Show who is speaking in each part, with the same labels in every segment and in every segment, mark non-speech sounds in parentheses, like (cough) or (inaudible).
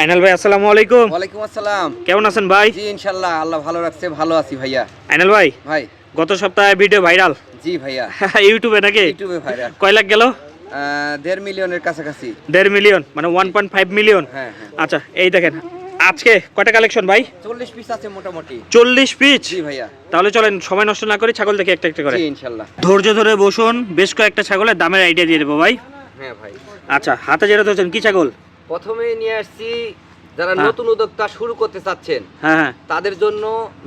Speaker 1: আইনাল ভাই আসসালামু আলাইকুম।
Speaker 2: ওয়ালাইকুম আসসালাম।
Speaker 1: কেমন আছেন ভাই?
Speaker 2: জি ইনশাল্লাহ আল্লাহ ভালো রাখছে ভালো আছি ভাইয়া।
Speaker 1: আইনাল ভাই
Speaker 2: ভাই।
Speaker 1: গত সপ্তাহে ভিডিও ভাইরাল।
Speaker 2: জি ভাইয়া। (laughs)
Speaker 1: ইউটিউবে নাকি?
Speaker 2: ইউটিউবে ভাইরাল।
Speaker 1: কয় লাখ গেল?
Speaker 2: দেড় মিলিয়নের কাছাকাছি।
Speaker 1: দেড় মিলিয়ন মানে ওয়ান পয়েন্ট ফাইভ মিলিয়ন
Speaker 2: হ্যাঁ হ্যাঁ।
Speaker 1: আচ্ছা এই দেখেন আজকে কয়টা কালেকশন ভাই?
Speaker 2: চল্লিশ পিস আছে মোটামুটি।
Speaker 1: চল্লিশ পিস
Speaker 2: জি ভাইয়া।
Speaker 1: তাহলে চলেন সময় নষ্ট না করে ছাগল দেখে একটা একটা করে।
Speaker 2: জি ইনশাল্লাহ।
Speaker 1: ধৈর্য ধরে বসুন বেশ কয়েকটা ছাগলের দামের আইডিয়া দিয়ে দেবো ভাই।
Speaker 2: হ্যাঁ ভাই।
Speaker 1: আচ্ছা হাতে যেটা ধরছেন কি ছাগল?
Speaker 2: প্রথমে নিয়ে আসছি যারা
Speaker 1: হ্যাঁ।
Speaker 2: নতুন উদ্যোক্তা শুরু করতে চাচ্ছেন
Speaker 1: হ্যাঁ হ্যাঁ।
Speaker 2: তাদের জন্য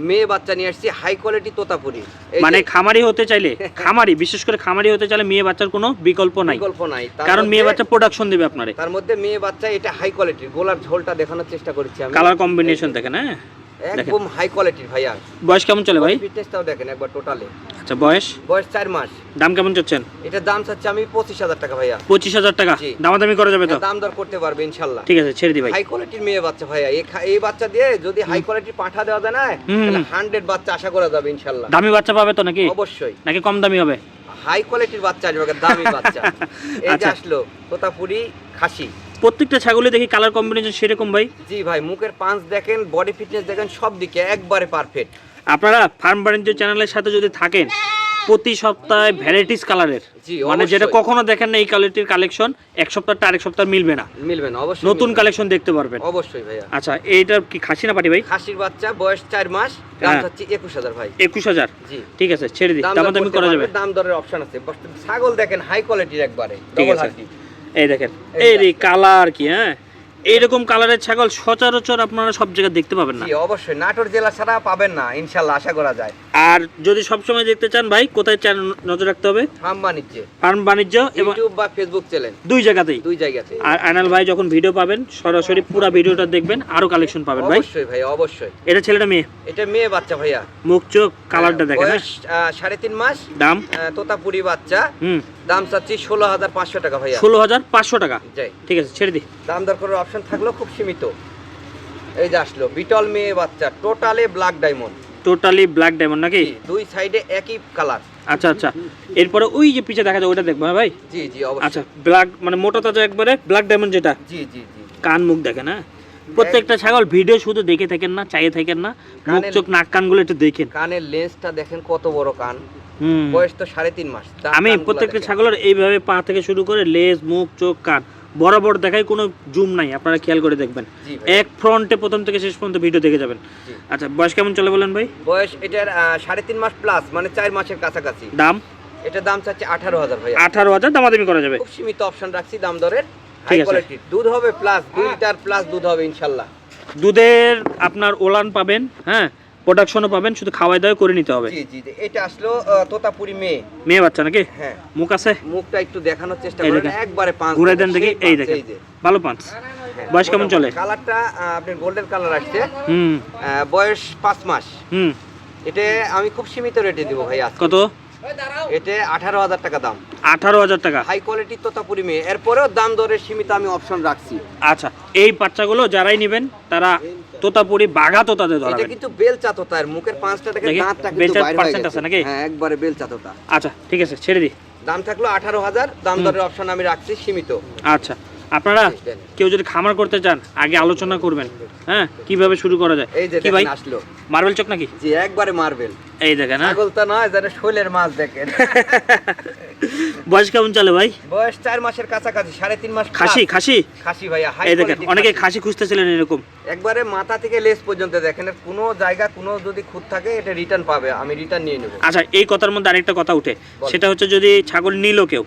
Speaker 2: মেয়ে বাচ্চা নিয়ে আসছি হাই কোয়ালিটি তোতাপুরি।
Speaker 1: মানে খামারি হতে চাইলে (laughs) খামারি বিশেষ করে খামারি হতে চাইলে মেয়ে বাচ্চার কোনো বিকল্প নাই।
Speaker 2: বিকল্প নাই।
Speaker 1: কারণ মেয়ে বাচ্চা প্রোডাকশন দেবে আপনারে।
Speaker 2: তার মধ্যে মেয়ে বাচ্চা এটা হাই কোয়ালিটির গোলার ঝোলটা দেখানোর চেষ্টা করেছি আমি।
Speaker 1: কালার কম্বিনেশন দেখেন হ্যাঁ।
Speaker 2: একদম হাই কোয়ালিটির ভাইয়া।
Speaker 1: বয়স কেমন চলে ভাই?
Speaker 2: ফিটনেসটাও দেখেন একবার টোটালে
Speaker 1: আচ্ছা বয়স?
Speaker 2: বয়স চার মাস।
Speaker 1: দাম কেমন চাচ্ছেন?
Speaker 2: এটার দাম চাচ্ছি আমি পঁচিশ হাজার টাকা ভাইয়া।
Speaker 1: পঁচিশ হাজার টাকা। দামাদামি করা যাবে তো?
Speaker 2: দাম দর করতে পারবে ইনশাল্লাহ।
Speaker 1: ঠিক আছে ছেড়ে দি ভাই।
Speaker 2: হাই কোয়ালিটির মেয়ে বাচ্চা ভাইয়া। এই এই বাচ্চা দিয়ে যদি হাই কোয়ালিটির পাঠা দেওয়া যায় না তাহলে হান্ড্রেড বাচ্চা আশা করা যাবে ইনশাল্লাহ।
Speaker 1: দামি বাচ্চা পাবে তো নাকি?
Speaker 2: অবশ্যই।
Speaker 1: নাকি কম দামি হবে?
Speaker 2: হাই কোয়ালিটির বাচ্চা আসবে দামি বাচ্চা। (laughs) এই যে
Speaker 1: আচ্ছা।
Speaker 2: আসলো তোতাপুরি খাসি।
Speaker 1: প্রত্যেকটা ছাগলে দেখি কালার কম্বিনেশন সেরকম ভাই?
Speaker 2: জি ভাই মুখের পাঁচ দেখেন বডি ফিটনেস দেখেন সব দিকে একবারে পারফেক্ট
Speaker 1: আপনারা ফার্ম বাণিজ্য চ্যানেলের সাথে যদি থাকেন প্রতি সপ্তাহে ভ্যারাইটিস কালারের মানে যেটা কখনো দেখেন না এই কোয়ালিটির কালেকশন এক সপ্তাহটা আরেক সপ্তাহ মিলবে না।
Speaker 2: মিলবে না অবশ্যই
Speaker 1: নতুন কালেকশন দেখতে পারবেন।
Speaker 2: অবশ্যই ভাইয়া।
Speaker 1: আচ্ছা এইটা কি খাসি না পাটি ভাই?
Speaker 2: খাসির বাচ্চা বয়স চার মাস দাম
Speaker 1: হ্যাঁ।
Speaker 2: চাচ্ছি একুশ হাজার ভাই।
Speaker 1: একুশ হাজার?
Speaker 2: জি।
Speaker 1: ঠিক আছে ছেড়ে দিই।
Speaker 2: দাম করতে
Speaker 1: করা যাবে।
Speaker 2: দাম দরের অপশন আছে। ছাগল দেখেন হাই কোয়ালিটির একবারে ডবল
Speaker 1: আছে। এই দেখেন
Speaker 2: এই
Speaker 1: রে কালার কি হ্যাঁ? এইরকম কালারের ছাগল সচরাচর আপনারা সব জায়গায় দেখতে পাবেন না।
Speaker 2: অবশ্যই। নাটোর জেলা ছাড়া পাবেন না ইনশাল্লাহ আশা করা যায়।
Speaker 1: আর যদি সবসময় দেখতে চান ভাই কোথায় চান নজর রাখতে হবে?
Speaker 2: ফার্ম বাণিজ্য।
Speaker 1: ফার্ম বাণিজ্য এবং
Speaker 2: ইউটিউব বা ফেসবুক চ্যানেল
Speaker 1: দুই জায়গাতেই।
Speaker 2: দুই জায়গাতে
Speaker 1: আর আনাল ভাই যখন ভিডিও পাবেন সরাসরি পুরো ভিডিওটা দেখবেন আরও কালেকশন পাবেন ভাই।
Speaker 2: অবশ্যই ভাইয়া অবশ্যই।
Speaker 1: এটা ছেলেটা মেয়ে?
Speaker 2: এটা মেয়ে বাচ্চা ভাইয়া।
Speaker 1: মুখ চোখ কালারটা দেখেন হ্যাঁ?
Speaker 2: সাড়ে তিন মাস।
Speaker 1: দাম?
Speaker 2: তোতাপুরি বাচ্চা।
Speaker 1: হুম।
Speaker 2: দাম চাচ্ছি ষোলো হাজার পাঁচশো টাকা ভাইয়া।
Speaker 1: ষোলো হাজার পাঁচশো টাকা? ঠিক আছে ছেড়ে দি।
Speaker 2: দাম দর করার অপশন থাকলেও খুব সীমিত। এই যে আসলো বিটল মেয়ে বাচ্চা টোটালে black diamond
Speaker 1: totally black diamond নাকি?
Speaker 2: দুই সাইডে একই কালার
Speaker 1: আচ্ছা আচ্ছা। এরপরে ওই যে পিছে দেখা যায় ওটা দেখব হ্যাঁ ভাই?
Speaker 2: জি জি অবশ্যই।
Speaker 1: আচ্ছা ব্ল্যাক মানে মোটা তাজা একবারে ব্ল্যাক ডায়মন্ড যেটা।
Speaker 2: জি জি জি
Speaker 1: কান মুখ দেখেন হ্যাঁ? প্রত্যেকটা ছাগল ভিডিও শুধু দেখে থাকেন না চাইয়ে থাকেন না। মুখ চোখ নাক কানগুলো একটু দেখেন।
Speaker 2: কানের লেন্সটা দেখেন কত বড় কান। বয়স তো সাড়ে তিন মাস।
Speaker 1: আমি প্রত্যেকটা ছাগলের এইভাবে পা থেকে শুরু করে লেজ মুখ চোখ কান বরাবর দেখায় কোনো জুম নাই আপনারা খেয়াল করে দেখবেন। এক ফ্রন্টে প্রথম থেকে শেষ পর্যন্ত ভিডিও দেখে যাবেন। আচ্ছা বয়স কেমন চলে বলেন ভাই?
Speaker 2: বয়স এটার সাড়ে তিন মাস প্লাস মানে চার মাসের কাছাকাছি।
Speaker 1: দাম?
Speaker 2: এটার দাম চাচ্ছে আঠারো হাজার ভাই
Speaker 1: আঠারো হাজার দাম দামাদামি করা যাবে।
Speaker 2: খুব সীমিত অপশন রাখছি দাম দরের। হাই। দুধ হবে প্লাস দুই লিটার প্লাস দুধ হবে ইনশাল্লাহ।
Speaker 1: দুধের আপনার ওলান পাবেন হ্যাঁ? প্রোডাকশনও পাবেন শুধু খাওয়াই দাওয়া করে নিতে হবে।
Speaker 2: জি জি জি। এটা আসলো তোতাপুরি মেয়ে।
Speaker 1: মেয়ে বাচ্চা নাকি?
Speaker 2: হ্যাঁ।
Speaker 1: মুখ আছে?
Speaker 2: মুখটা একটু দেখানোর চেষ্টা করেন একবারে পাঁচ
Speaker 1: ঘুরে দেন দেখি। এই দেখেন। ভালো পাঁচ। বয়স কেমন চলে?
Speaker 2: কালারটা আপনার গোল্ডেন কালার আসছে।
Speaker 1: হুম।
Speaker 2: বয়স পাঁচ মাস।
Speaker 1: হুম।
Speaker 2: এটা আমি খুব সীমিত রেটে দিব ভাই আজকে।
Speaker 1: কত?
Speaker 2: এটা আঠারো হাজার টাকা দাম।
Speaker 1: আঠারো হাজার টাকা।
Speaker 2: হাই কোয়ালিটির তোতাপুরি মেয়ে। এরপরেও দাম দরের সীমিত আমি অপশন রাখছি।
Speaker 1: আচ্ছা এই বাচ্চাগুলো যারাই নেবেন তারা তোতাপুরি বাঘা তোতাতে
Speaker 2: এটা কিন্তু বেলচা তোতার মুখের পাঁচটা দেখে
Speaker 1: দেখি,
Speaker 2: দাঁতটা কিন্তু বাইরে হয়ে
Speaker 1: percent আছে নাকি?
Speaker 2: হ্যাঁ একবারে বেলচা তোতা।
Speaker 1: আচ্ছা ঠিক আছে ছেড়ে দিই।
Speaker 2: দাম থাকল আঠারো হাজার দাম। দরের অপশন আমি রাখছি সীমিত।
Speaker 1: আচ্ছা আপনারা কেউ যদি খামার করতে চান আগে আলোচনা করবেন। হ্যাঁ কীভাবে শুরু করা যায়?
Speaker 2: এই যে
Speaker 1: কি ভাই?
Speaker 2: আসলো।
Speaker 1: মার্বেল চোখ নাকি?
Speaker 2: জি একবারে মার্বেল।
Speaker 1: এই দেখেন হ্যাঁ?
Speaker 2: ছাগল তো নয় যেন শৈলের মাছ দেখেন।
Speaker 1: বয়স কেমন চলে ভাই?
Speaker 2: বয়স চার মাসের কাছাকাছি সাড়ে তিন মাস
Speaker 1: খাসি খাসি?
Speaker 2: খাসি ভাইয়া
Speaker 1: এই দেখেন অনেকে খাসি। খুঁজতেছিলেন এরকম।
Speaker 2: একবারে মাথা থেকে লেস পর্যন্ত দেখেন কোনো জায়গা কোনো যদি খুঁত থাকে এটা রিটার্ন পাবে আমি রিটার্ন নিয়ে নেব।
Speaker 1: আচ্ছা এই কথার মধ্যে আরেকটা কথা উঠে। সেটা হচ্ছে যদি ছাগল নিল কেউ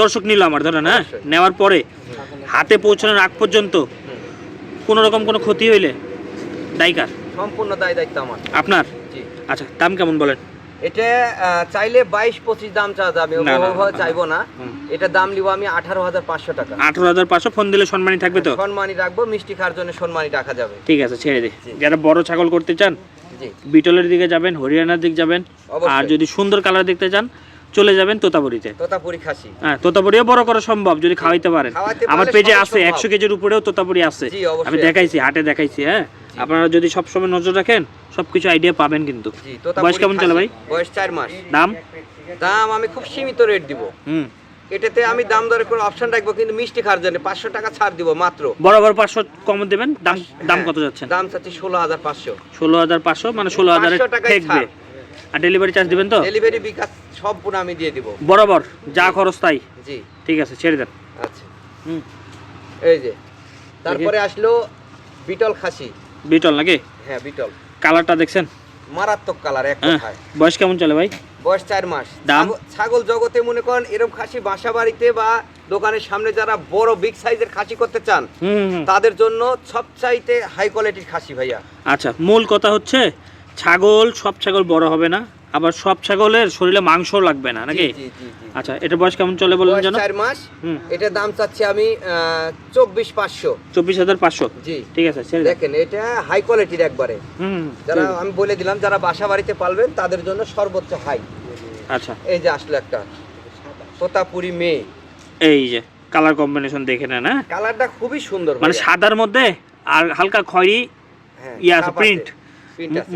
Speaker 1: দর্শক নিল আমার ধরেন হ্যাঁ? নেওয়ার পরে হাতে পৌঁছানোর আগ পর্যন্ত। কোনো রকম কোনো ক্ষতি হইলে দায়িকার
Speaker 2: সম্পূর্ণ দায় দায়িত্ব আমার।
Speaker 1: আপনার?
Speaker 2: জি।
Speaker 1: আচ্ছা দাম কেমন বলেন?
Speaker 2: এটা চাইলে বাইশ পঁচিশ দাম চাওয়া যাবে ওভাবে চাইব না। এটা দাম নিব আমি আঠারো হাজার পাঁচশো টাকা।
Speaker 1: আঠারো হাজার পাঁচশো ফোন দিলে সম্মানী থাকবে তো?
Speaker 2: সম্মানী রাখব মিষ্টি খাওয়ার জন্য সম্মানী রাখা যাবে।
Speaker 1: ঠিক আছে ছেড়ে দিই যারা বড় ছাগল করতে চান বিটলের দিকে যাবেন হরিয়ানার দিক যাবেন আর যদি সুন্দর কালার দেখতে চান চলে যাবেন তোতাপুরিতে।
Speaker 2: তোতাপুরি খাসি।
Speaker 1: হ্যাঁ তোতাপুরিও বড় করা সম্ভব যদি খাওয়াইতে পারেন। আমার পেজে আছে একশো কেজির উপরেও তোতাপুরি আছে। আমি দেখাইছি হাটে দেখাইছি হ্যাঁ। আপনারা যদি সবসময় নজর রাখেন সবকিছু আইডিয়া পাবেন কিন্তু। বয়স কেমন চলে ভাই?
Speaker 2: বয়স চার মাস।
Speaker 1: দাম?
Speaker 2: দাম আমি খুব সীমিত রেট দিব।
Speaker 1: হুম।
Speaker 2: এটাতে আমি দাম দরে কোনো অপশন রাখব কিন্তু মিষ্টি খাওয়ার জন্য পাঁচশো টাকা ছাড় দিব মাত্র।
Speaker 1: বরাবর পাঁচশো কম দেবেন দাম দাম
Speaker 2: হ্যাঁ,
Speaker 1: কত যাচ্ছে
Speaker 2: দাম চাচ্ছি ষোলো হাজার পাঁচশো।
Speaker 1: ষোলো হাজার পাঁচশো মানে ষোলো হাজারে
Speaker 2: 500
Speaker 1: ঠেকবে। আর ডেলিভারি চার্জ দিবেন তো?
Speaker 2: ডেলিভারি বিকাশ সম্পূর্ণ আমি দিয়ে দিব।
Speaker 1: বরাবর যা খরচ তাই।
Speaker 2: জি।
Speaker 1: ঠিক আছে ছেড়ে দেন।
Speaker 2: আচ্ছা।
Speaker 1: হুম।
Speaker 2: এই যে তারপরে আসলো বিটল খাসি।
Speaker 1: বিটল নাকি?
Speaker 2: হ্যাঁ বিটল
Speaker 1: কালারটা দেখছেন?
Speaker 2: মারাত্মক কালার এক
Speaker 1: হ্যাঁ
Speaker 2: কথায়।
Speaker 1: বয়স কেমন চলে ভাই?
Speaker 2: বয়স চার মাস।
Speaker 1: দাম?
Speaker 2: ছাগল- জগতে মনে করেন এরকম খাসি বাসা বাড়িতে বা দোকানের সামনে যারা বড় বিগ সাইজের খাসি করতে চান। তাদের জন্য সবচাইতে হাই কোয়ালিটির খাসি ভাইয়া।
Speaker 1: আচ্ছা মূল কথা হচ্ছে ছাগল সব ছাগল বড় হবে না। আবার সব ছাগলের শরীরে মাংস লাগবে না নাকি। আচ্ছা এটা বয়স কেমন চলে
Speaker 2: বয়স
Speaker 1: যেন?
Speaker 2: চার মাস।
Speaker 1: হুম।
Speaker 2: এটার দাম চাচ্ছি আমি চব্বিশ পাঁচশো।
Speaker 1: চব্বিশ হাজার পাঁচশো?
Speaker 2: জি।
Speaker 1: ঠিক আছে
Speaker 2: দেখেন এটা হাই কোয়ালিটির একবারে। যারা আমি বলে দিলাম যারা বাসা বাড়িতে পালবেন তাদের জন্য সর্বোচ্চ হাই
Speaker 1: আচ্ছা।
Speaker 2: এই যে আসলো একটা তোতাপুরি মেয়ে।
Speaker 1: এই যে কালার কম্বিনেশন দেখে নেন হ্যাঁ?
Speaker 2: কালারটা খুবই সুন্দর
Speaker 1: মানে সাদার মধ্যে আর হালকা খয়েরি
Speaker 2: হ্যাঁ,
Speaker 1: ইয়ে প্রিন্ট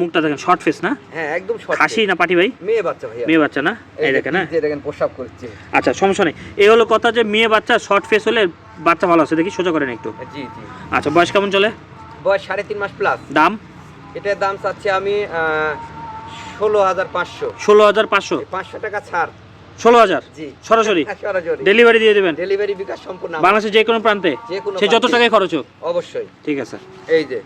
Speaker 1: মুখটা দেখেন শর্ট ফেস না?
Speaker 2: হ্যাঁ একদম short
Speaker 1: খাসি না পাটি ভাই?
Speaker 2: মেয়ে বাচ্চা ভাইয়া।
Speaker 1: মেয়ে বাচ্চা না? এই দেখেন হ্যাঁ।
Speaker 2: যে দেখেন প্রসাব করছে।
Speaker 1: আচ্ছা সমস্যা নেই। এই হলো কথা যে মেয়ে বাচ্চা শর্ট ফেস হলে বাচ্চা ভালো আছে। দেখি সোজা করেন একটু।
Speaker 2: জি জি।
Speaker 1: আচ্ছা বয়স কেমন চলে?
Speaker 2: বয়স সাড়ে তিন মাস প্লাস
Speaker 1: দাম?
Speaker 2: এটার দাম চাচ্ছি আমি ষোলো হাজার পাঁচশো।
Speaker 1: ষোলো হাজার পাঁচশো?
Speaker 2: পাঁচশো টাকা ছাড়।
Speaker 1: ষোলো হাজার?
Speaker 2: জি।
Speaker 1: সরাসরি?
Speaker 2: হ্যাঁ,
Speaker 1: ডেলিভারি দিয়ে দেবেন?
Speaker 2: ডেলিভারি বিকাশ সম্পূর্ণ
Speaker 1: বাংলাদেশের যে কোনো প্রান্তে? সে যত টাকায় খরচ হোক?
Speaker 2: অবশ্যই।
Speaker 1: ঠিক আছে।
Speaker 2: এই যে।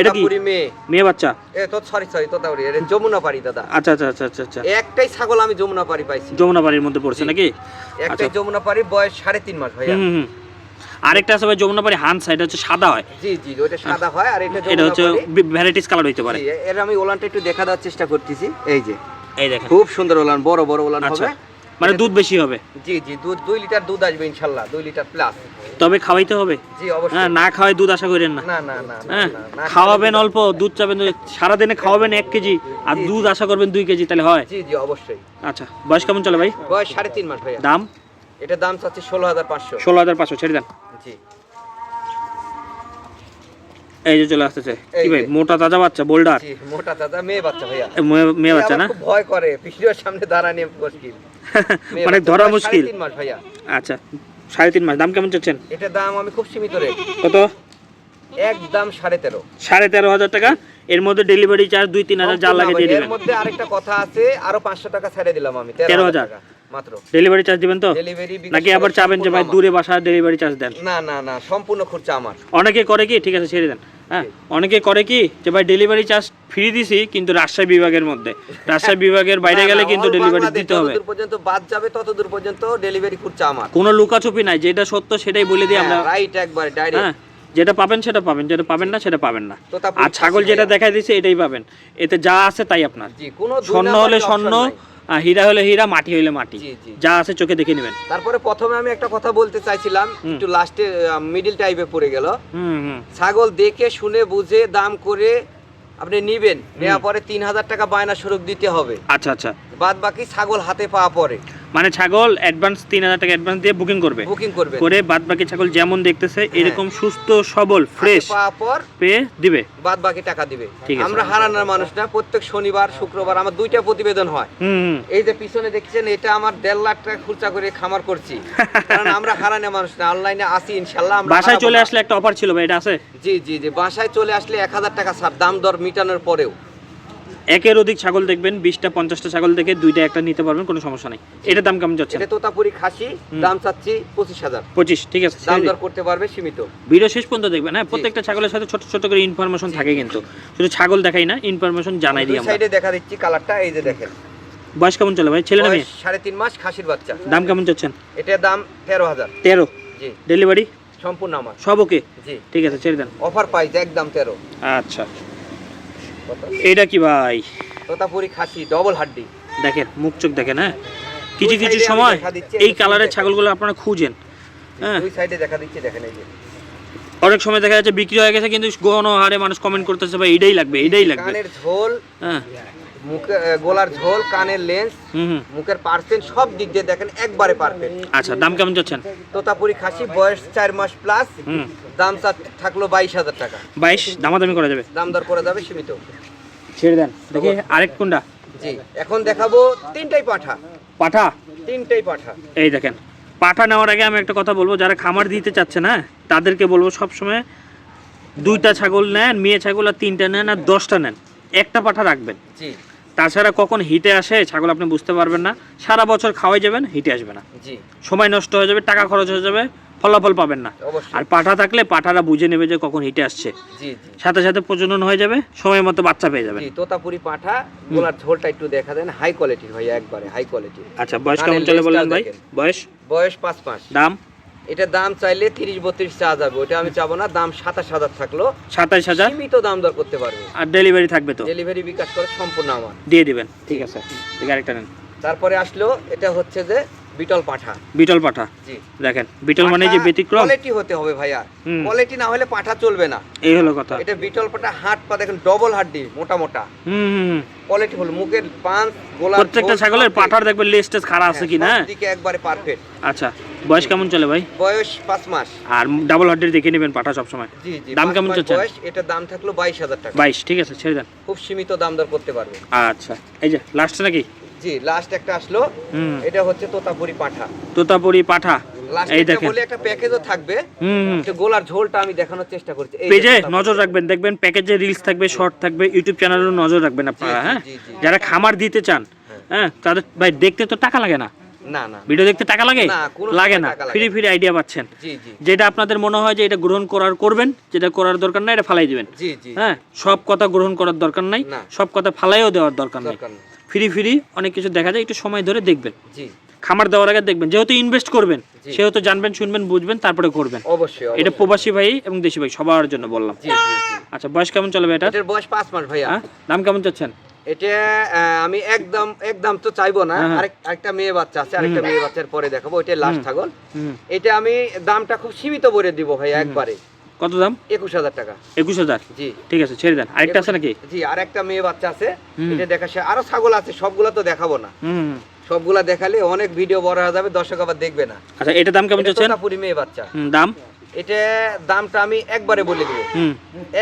Speaker 1: এটা কি?
Speaker 2: মেয়ে।
Speaker 1: মেয়ে বাচ্চা?
Speaker 2: এ তো সরি সরি তোতাপুরি এটা যমুনা পাড়ি দাদা।
Speaker 1: আচ্ছা আচ্ছা আচ্ছা আচ্ছা আচ্ছা।
Speaker 2: একটাই ছাগল আমি যমুনা পাড়ি পাইছি।
Speaker 1: যমুনা বাড়ির মধ্যে পড়ছে নাকি?
Speaker 2: একটাই
Speaker 1: আচ্ছা।
Speaker 2: যমুনা পাড়ি বয়স সাড়ে তিন মাস ভাইয়া।
Speaker 1: আরেকটা আছে ভাই যমুনা হান সাইড হচ্ছে সাদা হয়।
Speaker 2: জি জি ওটা সাদা হয় আর এটা
Speaker 1: এটা হচ্ছে ভ্যারাইটিস কালার হইতে পারে।
Speaker 2: এর আমি ওলানটা একটু দেখা দেওয়ার চেষ্টা করতেছি। এই যে।
Speaker 1: এই দেখেন।
Speaker 2: খুব সুন্দর ওলান বড় বড় ওলান
Speaker 1: আচ্ছা।
Speaker 2: হবে।
Speaker 1: মানে দুধ বেশি হবে?
Speaker 2: জি জি দুধ দুই লিটার দুধ আসবে ইনশাল্লাহ দুই লিটার প্লাস
Speaker 1: তবে খাওয়াইতে হবে?
Speaker 2: জি অবশ্যই।
Speaker 1: হ্যাঁ না খাওয়াই দুধ আশা করেন না।
Speaker 2: না না না
Speaker 1: হ্যাঁ খাওয়াবেন অল্প দুধ চাবেন সারাদিনে খাওয়াবেন এক কেজি আর দুধ আশা করবেন দুই কেজি তাহলে হয়?
Speaker 2: জি জি অবশ্যই।
Speaker 1: আচ্ছা বয়স কেমন চলে ভাই?
Speaker 2: বয়স সাড়ে তিন মাস ভাই
Speaker 1: দাম?
Speaker 2: এটা দাম চাচ্ছি ষোলো হাজার পাঁচশো।
Speaker 1: ষোলো হাজার পাঁচশো ছেড়ে দেন।
Speaker 2: জি।
Speaker 1: এই যে চলে আসতেছে। কি ভাই মোটা তাজা বাচ্চা বোল্ডার?
Speaker 2: মোটা দাদা মেয়ে বাচ্চা ভাইয়া।
Speaker 1: মেয়ে বাচ্চা না?
Speaker 2: ভয় করে পিছিয়ে সামনে দাঁড়ানি মুশকিল। (laughs)
Speaker 1: মানে ধরা মুশকিল?
Speaker 2: তিন মাস ভাইয়া।
Speaker 1: আচ্ছা সাড়ে তিন মাস। দাম কেমন চাচ্ছেন?
Speaker 2: এটার দাম আমি খুব সীমিত রেট।
Speaker 1: কত?
Speaker 2: একদম সাড়ে তেরো।
Speaker 1: সাড়ে তেরো হাজার টাকা? এর মধ্যে ডেলিভারি চার্জ দুই তিন হাজার যা লাগে দিয়ে
Speaker 2: এর মধ্যে আরেকটা কথা আছে আরও পাঁচশো টাকা ছেড়ে দিলাম আমি তেরো হাজার? টাকা। মাত্র।
Speaker 1: ডেলিভারি চার্জ দিবেন তো?
Speaker 2: ডেলিভারি
Speaker 1: নাকি আবার চাবেন যে ভাই দূরে বাসা ডেলিভারি চার্জ দেন?
Speaker 2: না না না সম্পূর্ণ খরচা আমার।
Speaker 1: অনেকে করে কি? ঠিক আছে ছেড়ে দেন। হ্যাঁ অনেকে করে কি? যে ভাই ডেলিভারি চার্জ ফ্রি দিছি কিন্তু রাজশাহী বিভাগের মধ্যে। (laughs) রাজশাহী বিভাগের বাইরে গেলে কিন্তু ডেলিভারি দিতে হবে।
Speaker 2: যতদূর পর্যন্ত বাদ যাবে ততদূর পর্যন্ত ডেলিভারি খরচা আমার।
Speaker 1: কোনো লুকাছুপি নাই যেটা সত্য সেটাই বলে দিই আমরা।
Speaker 2: রাইট একবার ডাইরেক্ট
Speaker 1: হ্যাঁ যেটা পাবেন সেটা পাবেন যেটা পাবেন না সেটা পাবেন না। আর ছাগল যেটা। দেখাই দিছে এটাই পাবেন। এতে যা আছে তাই আপনার। স্বর্ণ হলে স্বর্ণ হীরা হলে হীরা মাটি হলে মাটি। যা আছে চোখে দেখে নেবেন।
Speaker 2: তারপরে প্রথমে আমি একটা কথা বলতে চাইছিলাম। একটু লাস্টে মিডিল টাইপে পড়ে গেল।
Speaker 1: হুম হুম।
Speaker 2: ছাগল দেখে শুনে বুঝে দাম করে আপনি নিবেন। নেওয়ার পরে তিন হাজার টাকা বায়না স্বরূপ দিতে হবে।
Speaker 1: আচ্ছা আচ্ছা।
Speaker 2: বাদ বাকি ছাগল হাতে পাওয়া পরে।
Speaker 1: মানে ছাগল অ্যাডভান্স তিন হাজার টাকা অ্যাডভান্স দিয়ে বুকিং করবে।
Speaker 2: বুকিং করবে।
Speaker 1: করে বাদ বাকি ছাগল যেমন দেখতেছে এরকম সুস্থ সবল ফ্রেশ
Speaker 2: পর
Speaker 1: পেয়ে দিবে।
Speaker 2: বাদ বাকি টাকা দিবে।
Speaker 1: ঠিক আছে।
Speaker 2: আমরা হারানোর মানুষ না প্রত্যেক শনিবার শুক্রবার আমার দুইটা প্রতিবেদন হয়। এই যে পিছনে দেখছেন এটা আমার দেড় লাখ টাকা খরচা করে খামার করছি। কারণ আমরা হারানো মানুষ না অনলাইনে আসি ইনশাল্লাহ আমরা
Speaker 1: বাসায় চলে আসলে একটা অফার ছিল ভাই এটা আছে?
Speaker 2: জি জি জি বাসায় চলে আসলে এক হাজার টাকা ছাড় দাম দর মিটানোর পরেও।
Speaker 1: একের অধিক ছাগল দেখবেন বিশটা পঞ্চাশটা ছাগল দেখে দুইটা একটা নিতে পারবেন কোনো সমস্যা নেই। এটার দাম কেমন যাচ্ছে?
Speaker 2: এটা তোতাপুরি খাসি দাম চাচ্ছি পঁচিশ হাজার।
Speaker 1: পঁচিশ ঠিক আছে
Speaker 2: দাম দর করতে পারবে সীমিত।
Speaker 1: ভিডিও শেষ পর্যন্ত দেখবেন হ্যাঁ প্রত্যেকটা ছাগলের সাথে ছোট ছোট করে ইনফরমেশন থাকে কিন্তু। শুধু ছাগল দেখাই না ইনফরমেশন জানাই দিই আমরা।
Speaker 2: সাইডে দেখা দিচ্ছি কালারটা এই যে দেখেন।
Speaker 1: বয়স কেমন চলে ভাই? ছেলে না মেয়ে?
Speaker 2: সাড়ে তিন মাস খাসির বাচ্চা।
Speaker 1: দাম কেমন চাচ্ছেন?
Speaker 2: এটার দাম তেরো হাজার।
Speaker 1: তেরো?
Speaker 2: জি।
Speaker 1: ডেলিভারি?
Speaker 2: সম্পূর্ণ আমার।
Speaker 1: সব ওকে?
Speaker 2: জি।
Speaker 1: ঠিক আছে ছেড়ে দেন।
Speaker 2: অফার প্রাইস একদম তেরো।
Speaker 1: আচ্ছা। এটা কি ভাই?
Speaker 2: তোতাপুরি খাসি ডবল হাড্ডি।
Speaker 1: দেখেন মুখ চোখ দেখেন হ্যাঁ? কিছু কিছু সময় এই
Speaker 2: এই
Speaker 1: কালারের ছাগলগুলো আপনারা খুঁজেন হ্যাঁ?
Speaker 2: দুই সাইডে দেখা দিচ্ছি দেখেন এই যে।
Speaker 1: অনেক সময় দেখা যাচ্ছে বিক্রি হয়ে গেছে কিন্তু গণ হারে মানুষ কমেন্ট করতেছে ভাই এটাই লাগবে এটাই লাগবে।
Speaker 2: কানের ঝোল
Speaker 1: হ্যাঁ।
Speaker 2: মুখে গলার ঝোল কানের লেন্স মুখের পার্সেন্ট সব দিক দিয়ে দেখেন একবারে পারফেক্ট
Speaker 1: আচ্ছা দাম কেমন চাচ্ছেন
Speaker 2: তোতাপুরি খাসি বয়স চার মাস প্লাস দাম থাকল বাইশ হাজার টাকা।
Speaker 1: বাইশ দামাদামি করা যাবে?
Speaker 2: দাম দর করে যাবে সীমিত।
Speaker 1: ছেড়ে দেন। দেখি আরেক কোনটা?
Speaker 2: জি এখন দেখাবো তিনটাই পাঠা।
Speaker 1: পাঠা?
Speaker 2: তিনটেই পাঠা।
Speaker 1: এই দেখেন পাঠা নেওয়ার আগে আমি একটা কথা বলব যারা খামার দিতে চাচ্ছে না তাদেরকে বলব সবসময় দুইটা ছাগল নেন মেয়ে ছাগল আর তিনটা নেন আর দশটা নেন। একটা পাঠা রাখবেন।
Speaker 2: জি।
Speaker 1: তাছাড়া কখন হিটে আসে ছাগল আপনি বুঝতে পারবেন না। সারা বছর খাওয়াই যাবেন হিটে আসবে না। সময় নষ্ট হয়ে যাবে টাকা খরচ হয়ে যাবে ফলাফল পাবেন না। আর পাঠা থাকলে পাঠারা বুঝে নেবে যে কখন হিটে আসছে। সাথে সাথে প্রজনন হয়ে যাবে সময় মতো বাচ্চা পেয়ে
Speaker 2: যাবে তোতাপুরি পাঠা গোলার ঝোলটা একটু দেখা দেন হাই কোয়ালিটির ভাইয়া একবারে হাই কোয়ালিটির
Speaker 1: আচ্ছা বয়স
Speaker 2: মানে
Speaker 1: কেমন চলে বললেন ভাই? বয়স?
Speaker 2: বয়স পাঁচ মাস
Speaker 1: দাম?
Speaker 2: এটা দাম চাইলে তিরিশ বত্রিশ চা যাবে ওটা আমি চাবো না দাম সাতাশ হাজার থাকল।
Speaker 1: সাতাশ হাজার?
Speaker 2: সীমিত দাম দর করতে পারবে।
Speaker 1: আর ডেলিভারি থাকবে তো?
Speaker 2: ডেলিভারি বিকাশ করে সম্পূর্ণ আমার।
Speaker 1: দিয়ে দিবেন। ঠিক আছে। ঠিক আরেকটা নেন।
Speaker 2: তারপরে আসলো এটা হচ্ছে যে বিটল পাঠা।
Speaker 1: বিটল পাঠা?
Speaker 2: জি।
Speaker 1: দেখেন বিটল মানে যে ব্যতিক্রম।
Speaker 2: কোয়ালিটি হতে হবে ভাইয়া। কোয়ালিটি না হলে পাঠা চলবে না।
Speaker 1: এই হলো কথা।
Speaker 2: এটা বিটল পাঠা হাট পা দেখেন ডবল হাড্ডি মোটা মোটা।
Speaker 1: হুম।
Speaker 2: কোয়ালিটি হলো মুখের পাঁচ গোলা
Speaker 1: প্রত্যেকটা ছাগলের পাঠার টেস খাড়া আছে কি না
Speaker 2: দিকে একবারে পারফেক্ট
Speaker 1: আচ্ছা বয়স কেমন চলে ভাই?
Speaker 2: বয়স পাঁচ মাস।
Speaker 1: আর ডাবল হাড্ডির দেখে নেবেন পাঠা সবসময়।
Speaker 2: জি জি
Speaker 1: দাম কেমন চাচ্ছেন?
Speaker 2: বয়স এটা দাম থাকল বাইশ হাজার টাকা।
Speaker 1: বাইশ ঠিক আছে ছেড়ে দেন।
Speaker 2: খুব সীমিত দাম দর করতে পারবে।
Speaker 1: আচ্ছা এই যে লাস্ট নাকি?
Speaker 2: জি লাস্ট একটা আসলো। এটা হচ্ছে তোতাপুরি পাঠা।
Speaker 1: তোতাপুরি পাঠা। এই দেখেন।
Speaker 2: বলে একটা প্যাকেজও থাকবে। গোলার ঝোলটা আমি দেখানোর চেষ্টা করছি।
Speaker 1: পেজে নজর রাখবেন দেখবেন প্যাকেজে রিলস থাকবে শর্ট থাকবে ইউটিউব চ্যানেলেও নজর রাখবেন আপনারা হ্যাঁ। যারা খামার দিতে চান হ্যাঁ। তাদের ভাই দেখতে তো টাকা লাগে না।
Speaker 2: না না।
Speaker 1: ভিডিও দেখতে টাকা লাগে? লাগে না। ফ্রি ফ্রি আইডিয়া পাচ্ছেন। যেটা আপনাদের মনে হয় যে এটা গ্রহণ করার করবেন যেটা করার দরকার নাই এটা ফালাই দিবেন। হ্যাঁ সব কথা গ্রহণ করার দরকার নাই সব কথা ফালাইও দেওয়ার দরকার নেই। ফ্রি ফ্রি অনেক কিছু দেখা যায় একটু সময় ধরে দেখবেন।
Speaker 2: জি।
Speaker 1: খামার দেওয়ার আগে দেখবেন যেহেতু ইনভেস্ট করবেন সেহেতু জানবেন শুনবেন বুঝবেন তারপরে করবেন।
Speaker 2: অবশ্যই
Speaker 1: এটা প্রবাসী ভাই এবং দেশি ভাই সবার জন্য বললাম। আচ্ছা বয়স কেমন চলবে এটা
Speaker 2: এটার? বয়স পাঁচ মাস ভাইয়া।
Speaker 1: হ্যাঁ? দাম কেমন চাচ্ছেন?
Speaker 2: এটা আমি একদম একদম তো চাইব না।
Speaker 1: হ্যাঁ, হ্যাঁ।
Speaker 2: আরেক আরেকটা মেয়ে বাচ্চা আছে আরেকটা মেয়ে বাচ্চার পরে দেখাবো ওইটাই লাস্ট। ছাগল। এটা আমি দামটা খুব সীমিত করে দিব ভাই একবারে।
Speaker 1: কত দাম?
Speaker 2: একুশ হাজার টাকা।
Speaker 1: একুশ হাজার?
Speaker 2: জি।
Speaker 1: ঠিক আছে ছেড়ে দেন। আরেকটা আছে নাকি?
Speaker 2: জি আর একটা মেয়ে বাচ্চা আছে। এটা দেখা সে আরও ছাগল আছে সবগুলা তো দেখাবো না। সবগুলা দেখালে অনেক ভিডিও বড় হয়ে যাবে দর্শক আবার দেখবে না।
Speaker 1: আচ্ছা এটা দাম কেমন চাচ্ছেন
Speaker 2: তোতাপুরি মেয়ে বাচ্চা।
Speaker 1: দাম?
Speaker 2: এটা দামটা আমি একবারে বলে দেবো।
Speaker 1: হুম।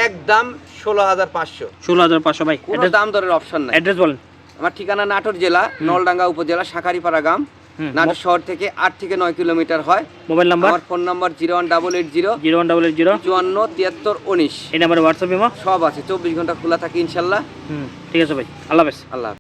Speaker 2: একদম ষোলো হাজার পাঁচশো।
Speaker 1: ষোলো হাজার পাঁচশো ভাই।
Speaker 2: দাম দরের অপশন নাই।
Speaker 1: অ্যাড্রেস বলেন।
Speaker 2: আমার ঠিকানা নাটোর জেলা নলডাঙ্গা উপজেলা শাখারিপাড়া গ্রাম। নাটোর শহর থেকে আট থেকে নয় কিলোমিটার হয়।
Speaker 1: Mobile number?
Speaker 2: আমার phone number zero one double eight zero.
Speaker 1: Zero one double eight zero.
Speaker 2: চুয়ান্ন তিয়াত্তর উনিশ।
Speaker 1: এই নাম্বারে হোয়াটসঅ্যাপ
Speaker 2: সব আছে চব্বিশ ঘণ্টা খোলা থাকে ইনশাল্লাহ।
Speaker 1: হুম ঠিক আছে ভাই। আল্লাহ হাফেজ।
Speaker 2: আল্লাহ।